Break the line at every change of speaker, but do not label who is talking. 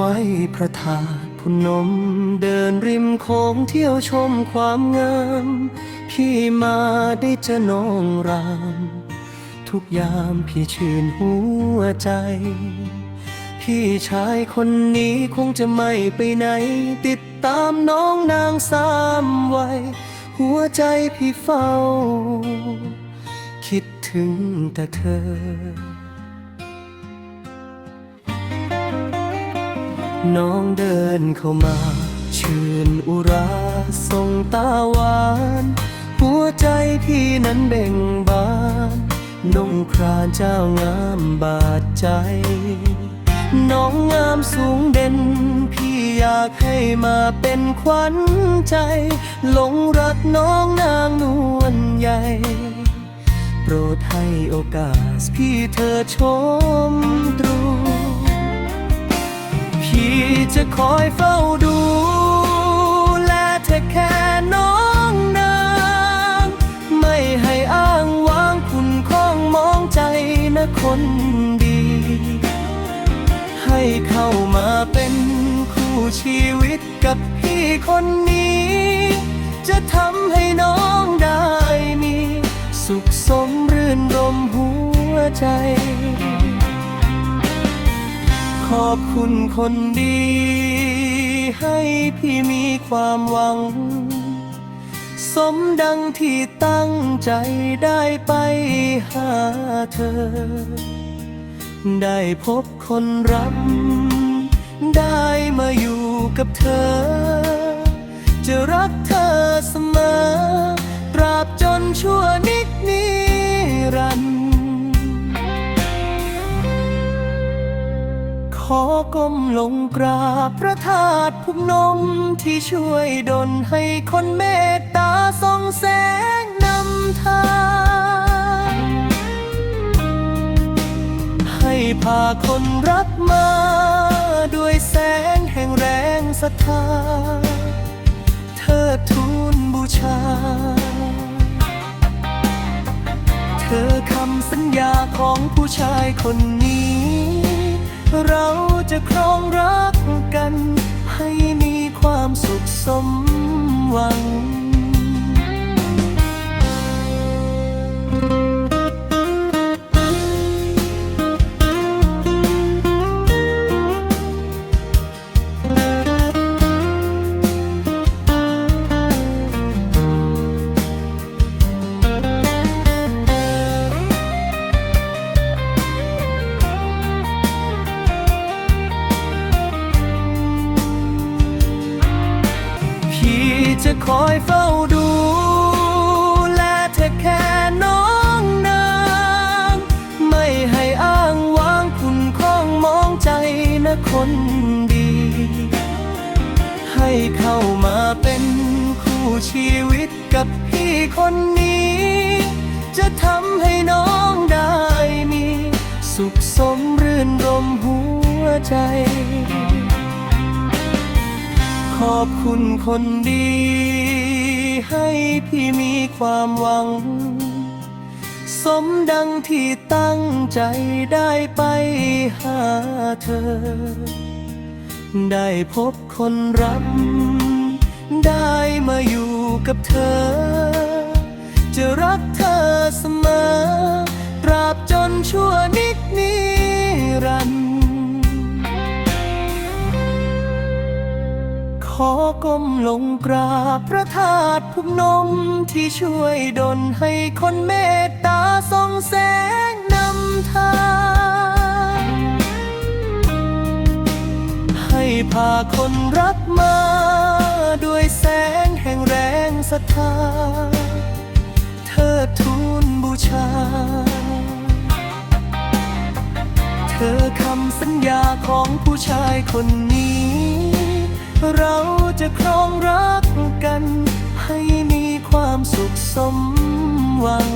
ไว้พระธาตุพนมเดินริมโค้งเที่ยวชมความงาม พี่มาได้เจอน้องราม ทุกยามพี่ชื่นหัวใจ พี่ชายคนนี้คงจะไม่ไปไหน ติดตามน้องนางสามวัยหัวใจพี่เฝ้า คิดถึงแต่เธอ น้องเดินเข้ามา ชื่นอุราส่งตาหวาน หัวใจพี่นั้นเบ่งบานนงครานเจ้างามบาดใจ น้องงามสูงเด่น พี่อยากให้มาเป็นขวัญใจ หลงรักน้องนางนวลใหญ่ โปรดให้โอกาสพี่เธอชม จะคอยเฝ้าดู และเธอแค่น้องนาง ไม่ให้อ้างว้างคุณข้องมองใจนะคนดี ให้เข้ามาเป็นคู่ชีวิตกับพี่คนนี้ จะทำให้น้องได้มี สุขสมรื่นรมหัวใจ ขอบคุณคนดี ให้พี่มีความหวัง สมดังที่ตั้งใจได้ไปหาเธอ ได้พบคนรักได้มาอยู่กับเธอ จะรักเธอเสมอ ตราบจนชั่วนิดนิรันดร์ อก้มลงกราบพระธาตุพุกนมที่ช่วยดลให้คนเมตตาส่องแสงนำทางให้พาคนรักมา ด้วยแสงแห่งแรงศรัทธาเธอทูลบูชา เธอคำสัญญาของผู้ชายคนนี้ เราจะครองรักกัน ให้มีความสุขสมหวัง จะคอยเฝ้าดู และเธอแค่น้องนาง ไม่ให้อ้างว้างคุณข้องมองใจนะคนดี ให้เข้ามาเป็นคู่ชีวิตกับพี่คนนี้ จะทำให้น้องได้มี สุขสมรื่นรมหัวใจ ขอบคุณคนดี ให้พี่มีความหวัง สมดังที่ตั้งใจได้ไปหาเธอ ได้พบคนรัก ได้มาอยู่กับเธอ จะรักเธอเสมอ ตราบจนชั่วนิดนิรันดร์ อก้มลงกราบพระธาตุพุกนมที่ช่วยดลให้คนเมตตาส่องแสงนำทางให้พาคนรักมา ด้วยแสงแห่งแรงศรัทธา เธอทูลบูชา เธอคำสัญญาของผู้ชายคนนี้ เราจะครองรักกัน ให้มีความสุขสมหวัง